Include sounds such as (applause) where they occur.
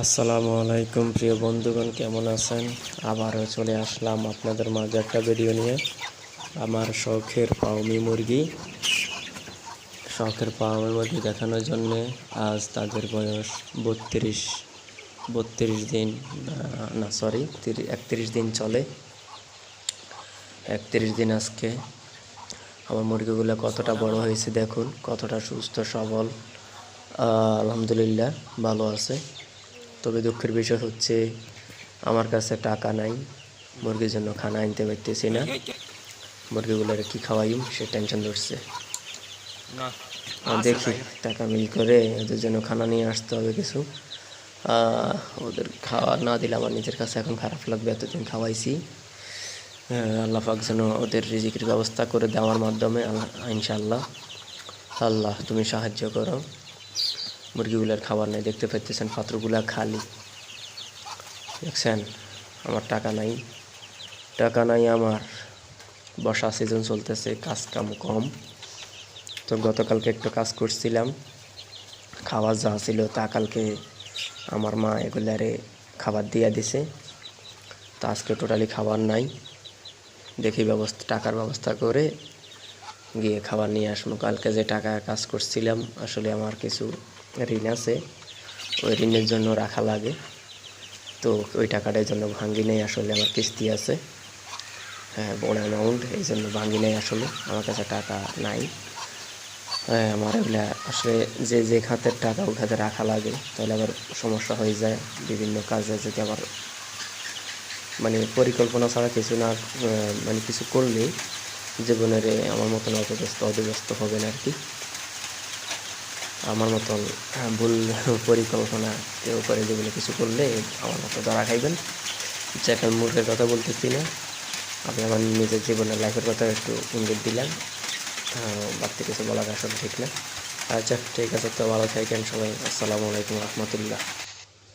আসসালামু আলাইকুম, প্রিয় বন্ধুগণ, কেমন আছেন? আবারও চলে আসলাম আপনাদের মাঝে একটা ভিডিও নিয়ে। আমার শখের পাউমি মুরগি। শখের পাউমি মুরগি দেখানোর জন্যে আজ তাদের বয়স বত্রিশ বত্রিশ দিন, না সরি একত্রিশ দিন চলে। একত্রিশ দিন আজকে। আমার মুরগিগুলো কতটা বড় হয়েছে দেখুন, কতটা সুস্থ, সবল আলহামদুলিল্লাহ, ভালো আছে। তবে দুঃখের বিষয় হচ্ছে আমার কাছে টাকা নাই মুরগির জন্য খানা আনতে পারতেছি না। মুরগিগুলোর কি খাওয়াইম সে টেনশন ধরছে। দেখি টাকা মিল করে ওদের জন্য খানা নিয়ে আসতে হবে কিছু। ওদের খাওয়া না দিলে আমার নিজের কাছে এখন খারাপ লাগবে এতদিন খাওয়াইছি। আল্লাহ পাক যেন ওদের রিজিকের ব্যবস্থা করে দেওয়ার মাধ্যমে আল্লাহ ইনশাল্লাহ আল্লাহ তুমি সাহায্য করো। মুরগিগুলার খাবার নাই, দেখতে পাচ্ছেন পাত্রগুলা খালি। দেখছেন? আমার টাকা নাই। টাকা নাই আমার। বর্ষা সিজন চলতেছে কাজ কাম। কম তো গতকালকে একটু কাজ করছিলাম। খাবার যা ছিল তা কালকে আমার মা এগুলারে খাবার দিয়ে দিছে। তা আজকে টোটালি খাবার নাই। দেখি ব্যবস্থা, টাকার ব্যবস্থা করে গিয়ে খাবার নিয়ে আসব। কালকে যে টাকা কাজ করছিলাম, আসলে আমার কিছু ঋণ আছে, ওই ঋণের জন্য রাখা লাগে। তো ওই টাকাটার জন্য ভাঙ্গি নেই আসলে, আমার কিস্তি আছে। হ্যাঁ বড় অ্যামাউন্ট এই জন্য ভাঙ্গি নেই আসলে, আমার কাছে টাকা নাই। হ্যাঁ আমার এগুলা আসলে যে যে খাতের টাকা ওই খাতে রাখা লাগে, তাহলে আবার সমস্যা হয়ে যায়। বিভিন্ন কাজে যদি আবার মানে পরিকল্পনা ছাড়া কিছু না মানে কিছু করলে জীবনের আমার মতন অপব্যস্ত অধব্যস্ত হবেন আর কি। আমার মতন ভুল (laughs) পরিকল্পনা কেউ করে যেগুলো কিছু করলে আমার মতো ধরা খাইবেন। যে এখন মূর্খের কথা বলতেছি না আমি আমার নিজের জীবনের লাইফের কথা একটু ইঙ্গিত দিলাম বাড়তি কিছু বলার আসলে ঠিক না। আচ্ছা ঠিক আছে, তো ভালো থাকেন সবাই। আসসালামু আলাইকুম রহমতুল্লাহ।